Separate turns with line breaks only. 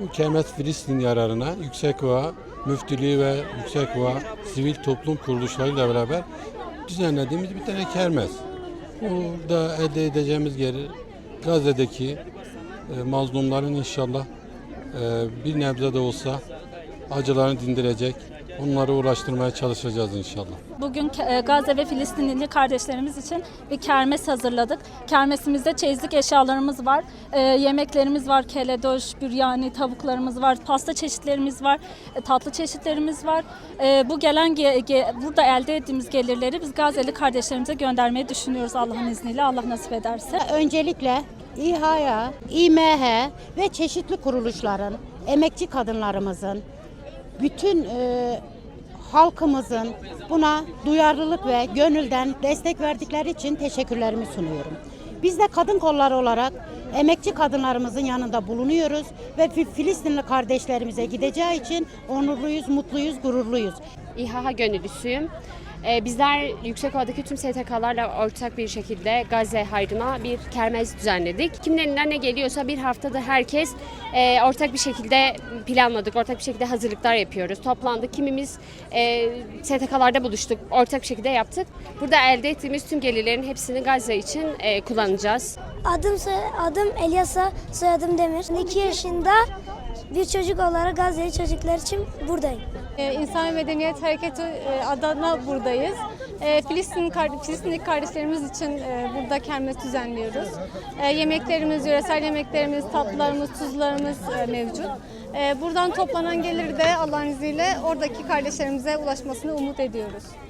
Bu Kermes Filistin yararına Yüksek Oğa, Müftülüğü ve Yüksek Oğa sivil toplum kuruluşlarıyla beraber düzenlediğimiz bir tane kermes. Burada elde edeceğimiz gelir Gazze'deki e, mazlumların inşallah e, bir nebze de olsa acılarını dindirecek, onları uğraştırmaya çalışacağız inşallah.
Bugün e, Gazze ve Filistinli kardeşlerimiz için bir kermes hazırladık. Kermesimizde çeyizlik eşyalarımız var, e, yemeklerimiz var, keledoş, büryani, tavuklarımız var, pasta çeşitlerimiz var, e, tatlı çeşitlerimiz var. E, bu gelen ge- ge- burada elde ettiğimiz gelirleri biz Gazze'li kardeşlerimize göndermeyi düşünüyoruz Allah'ın izniyle, Allah nasip ederse.
Öncelikle İHA, İMH ve çeşitli kuruluşların, emekçi kadınlarımızın, bütün e, halkımızın buna duyarlılık ve gönülden destek verdikleri için teşekkürlerimi sunuyorum. Biz de kadın kolları olarak emekçi kadınlarımızın yanında bulunuyoruz ve Fi- Filistinli kardeşlerimize gideceği için onurluyuz, mutluyuz, gururluyuz.
İHA gönüllüsüyüm. Ee, Bizler Yüksekova'daki tüm STK'larla ortak bir şekilde Gazze hayrına bir kermes düzenledik. Kimin elinden ne geliyorsa bir haftada herkes e, ortak bir şekilde planladık, ortak bir şekilde hazırlıklar yapıyoruz. Toplandık, kimimiz e, STK'larda buluştuk, ortak bir şekilde yaptık. Burada elde ettiğimiz tüm gelirlerin hepsini Gazze için e, kullanacağız.
Adım soy- adım Elyasa, soyadım Demir. 2 yaşında bir çocuk olarak Gazze'li çocuklar için buradayım.
Ee, İnsan Medeniyet Hareketi e, adına buradayız. Ee, Filistin kar- Filistinli kardeşlerimiz için e, burada kermes düzenliyoruz. Ee, Yemeklerimiz, yöresel yemeklerimiz, tatlılarımız, tuzlarımız e, mevcut. Buradan toplanan geliri de Allah'ın izniyle oradaki kardeşlerimize ulaşmasını umut ediyoruz.